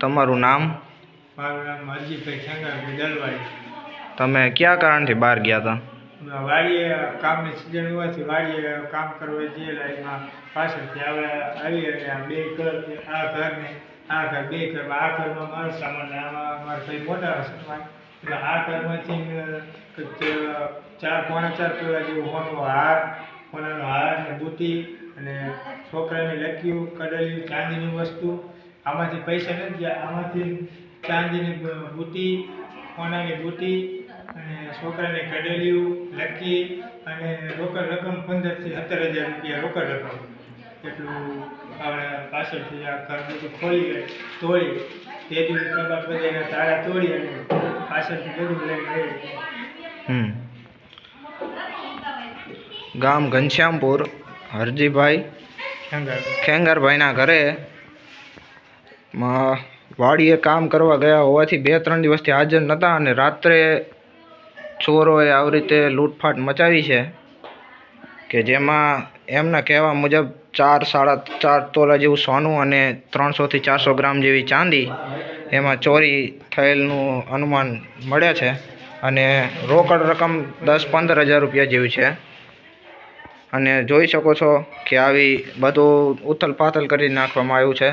તમારું નામ? મારું નામ અરજીભાઈ શંકર દલવાડી તમે કયા કારણથી બહાર ગયા હતા? વાડીએ કામની સિઝન હોવાથી વાડીએ કામ કરવા જઈએ એમાં પાછળથી આવે આવી અને આ બે ઘર. આ ઘરને આ ઘર બે ઘર આ ઘરમાં મારો સામાન આમાં મારા ભાઈ મોટા સામાન. એટલે આ ઘરમાંથી ચાર પોણા ચાર પીવા જેવું હોનો હાર હોનાનો હાર ને બુટી અને છોકરાને લક્યું કડલિયું ચાંદીની વસ્તુ આમાંથી પૈસા નથી ગયા. આમાંથી ચાંદીની બુટી સોનાની બુટી અને છોકરાને કડેલિયું લકી અને રોકડ રકમ પંદરથી સત્તર હજાર રૂપિયા રોકડ રકમ. એટલું આપણે પાછળથી આ ઘર બધું ખોલી તોડી. તે દિવસ કબાટ બધાના તાળા તોડી અને પાછળથી બધું લઈને ગઈ. ગામ ઘનશ્યામપુર હરજીભાઈ ખેંગારભાઈના ઘરે વાડીએ કામ કરવા ગયા હોવાથી બે ત્રણ દિવસથી હાજર નહોતા અને રાત્રે ચોરોએ આવી રીતે લૂંટફાટ મચાવી છે કે જેમાં એમના કહેવા મુજબ ચાર સાડા ચાર તોલા જેવું સોનું અને ત્રણસોથી ચારસો ગ્રામ જેવી ચાંદી એમાં ચોરી થયેલનું અનુમાન મળે છે અને રોકડ રકમ દસ પંદર હજાર રૂપિયા જેવી છે. અને જોઈ શકો છો કે આવી બધું ઉથલ પાથલ કરી નાખવામાં આવ્યું છે.